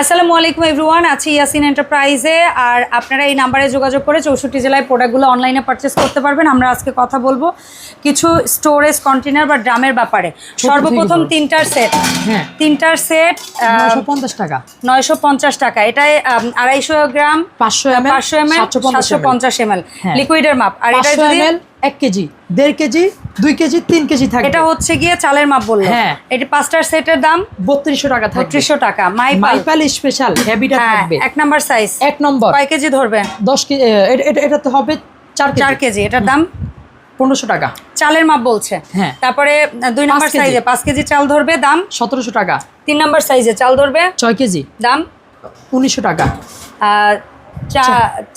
আসসালামু আলাইকুম এভরিওয়ান আছি ইয়াসিন এন্টারপ্রাইজে আর আপনারা এই নাম্বারে যোগাযোগ করে চৌষট্টি জেলায় প্রোডাক্টগুলো অনলাইনে পারচেস করতে পারবেন। আমরা আজকে কথা বলব কিছু স্টোরেজ কন্টেনার বা ড্রামের ব্যাপারে। সর্বপ্রথম তিনটার সেট হ্যাঁ। তিনটার সেট পঞ্চাশ টাকা। নয়শো পঞ্চাশ টাকা। এটায় আড়াইশো গ্রাম পাঁচশো পাঁচশো এম এল সাতশো পঞ্চাশ এম এল। লিকুইডের মাপ। আর এটা যদি এক কেজি দেড় কেজি দুই কেজি তিন কেজি থাকে এটা হচ্ছে গিয়ে চালের মাপ বলল। হ্যাঁ। এটা পাঁচটার সেটের দাম বত্রিশশো টাকা থাকবে। বত্রিশশো টাকা মাইপাল মাইপাল স্পেশাল হেভিটা হ্যাঁ থাকবে। এক নম্বর সাইজ এক নম্বর। কয় কেজি ধরবে? দশ কেজি এটা তো হবে চার চার কেজি এটার দাম? পনেরোশো টাকা। চালের মাপ বলছে। হ্যাঁ। তারপরে দুই নম্বর সাইজে পাঁচ কেজি চাল ধরবে দাম? সতেরোশো টাকা। তিন নাম্বার সাইজে চাল ধরবে? ছয় কেজি। দাম? উনিশশো টাকা।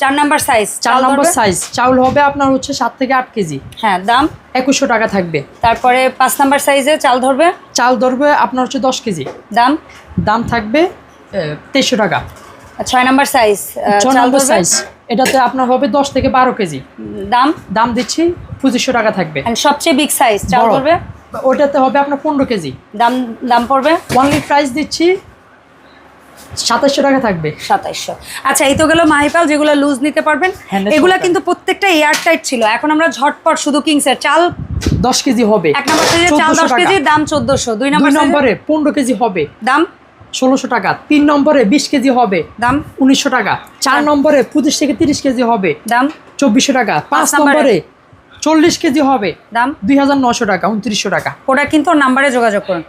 চার নাম্বার সাইজ চার নম্বর সাইজ চাউল হবে আপনার হচ্ছে সাত থেকে আট কেজি। হ্যাঁ দাম? একুশশো টাকা থাকবে। তারপরে পাঁচ নাম্বার সাইজে চাল ধরবে? চাল ধরবে আপনার হচ্ছে দশ কেজি। দাম? দাম থাকবে তেইশশো টাকা। ছয় নাম্বার সাইজ ছয় নম্বর সাইজ এটাতে আপনার হবে দশ থেকে বারো কেজি। দাম? দাম দিচ্ছি পঁচিশশো টাকা থাকবে। সবচেয়ে বিগ সাইজ চাল ধরবে? ওটাতে হবে আপনার পনেরো কেজি। দাম দাম পড়বে? অনলি প্রাইস দিচ্ছি সাতাশশো টাকা থাকবে। আচ্ছা এই তো গেল মাহিপাল যেগুলো লুজ নিতে পারবেন। এগুলা সরকার। কিন্তু প্রত্যেকটা এয়ার টাইট ছিল। এখন আমরা ঝটপট শুধু কিংসের চাল দশ কেজি হবে। এক নম্বর সাইজে চাল দশ কেজি দাম চোদ্দশো। দুই নম্বর নম্বরে পনেরো কেজি হবে। দাম? ষোলোশো টাকা। তিন নম্বরে বিশ কেজি হবে। দাম? উনিশশো টাকা। চার নম্বরে পঁচিশ থেকে তিরিশ কেজি হবে। দাম? চব্বিশশো টাকা। পাঁচ নম্বরে? নম্বরে চল্লিশ কেজি হবে। দাম? দুই হাজার নশো টাকা উনত্রিশশো টাকা। ওটা কিন্তু নাম্বারে যোগাযোগ করুন।